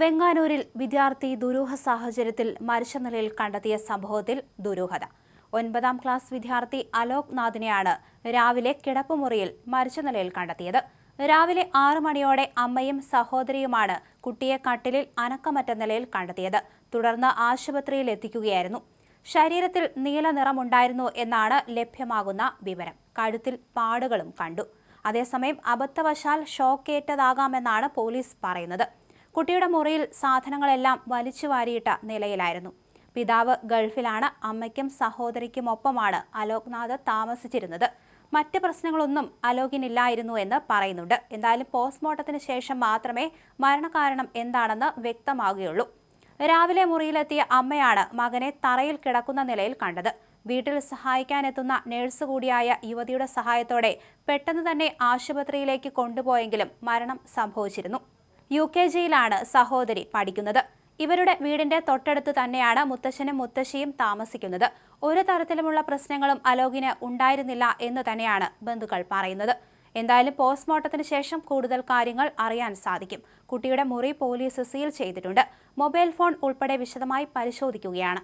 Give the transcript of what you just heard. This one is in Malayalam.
വെങ്ങാനൂരിൽ വിദ്യാർത്ഥി ദുരൂഹ സാഹചര്യത്തിൽ മരിച്ച നിലയിൽ കണ്ടെത്തിയ സംഭവത്തിൽ ദുരൂഹത. ഒൻപതാം ക്ലാസ് വിദ്യാർത്ഥി അലോക് നാഥിനെയാണ് രാവിലെ കിടപ്പുമുറിയിൽ മരിച്ച നിലയിൽ കണ്ടെത്തിയത്. രാവിലെ ആറു മണിയോടെ അമ്മയും സഹോദരിയുമാണ് കുട്ടിയെ കട്ടിലിൽ അനക്കമറ്റ നിലയിൽ കണ്ടെത്തിയത്. തുടർന്ന് ആശുപത്രിയിൽ എത്തിക്കുകയായിരുന്നു. ശരീരത്തിൽ നീല നിറമുണ്ടായിരുന്നു എന്നാണ് ലഭ്യമാകുന്ന വിവരം. കഴുത്തിൽ പാടുകളും കണ്ടു. അതേസമയം അബദ്ധവശാൽ ഷോക്കേറ്റതാകാമെന്നാണ് പോലീസ് പറയുന്നത്. കുട്ടിയുടെ മുറിയിൽ സാധനങ്ങളെല്ലാം വലിച്ചു വാരിയിട്ട നിലയിലായിരുന്നു. പിതാവ് ഗൾഫിലാണ് അമ്മയ്ക്കും സഹോദരിക്കുമൊപ്പമാണ് അലോക്നാഥ് താമസിച്ചിരുന്നത്. മറ്റ് പ്രശ്നങ്ങളൊന്നും അലോകിനില്ലായിരുന്നു എന്ന് പറയുന്നുണ്ട്. എന്തായാലും പോസ്റ്റ്മോർട്ടത്തിന് ശേഷം മാത്രമേ മരണകാരണം എന്താണെന്ന് വ്യക്തമാകുകയുള്ളൂ. രാവിലെ മുറിയിലെത്തിയ അമ്മയാണ് മകനെ തറയിൽ കിടക്കുന്ന നിലയിൽ കണ്ടത്. വീട്ടിൽ സഹായിക്കാനെത്തുന്ന നഴ്സ് കൂടിയായ യുവതിയുടെ സഹായത്തോടെ പെട്ടെന്ന് തന്നെ ആശുപത്രിയിലേക്ക് കൊണ്ടുപോയെങ്കിലും മരണം സംഭവിച്ചിരുന്നു. യു കെ ജിയിലാണ് സഹോദരി പഠിക്കുന്നത്. ഇവരുടെ വീടിന്റെ തൊട്ടടുത്ത് തന്നെയാണ് മുത്തശ്ശനും മുത്തശ്ശിയും താമസിക്കുന്നത്. ഒരു തരത്തിലുമുള്ള പ്രശ്നങ്ങളും അലോകിന് ഉണ്ടായിരുന്നില്ല എന്ന് തന്നെയാണ് ബന്ധുക്കൾ പറയുന്നത്. എന്തായാലും പോസ്റ്റ്മോർട്ടത്തിന് ശേഷം കൂടുതൽ കാര്യങ്ങൾ അറിയാൻ സാധിക്കും. കുട്ടിയുടെ മുറി പോലീസ് സീൽ ചെയ്തിട്ടുണ്ട്. മൊബൈൽ ഫോൺ ഉൾപ്പെടെ വിശദമായി പരിശോധിക്കുകയാണ്.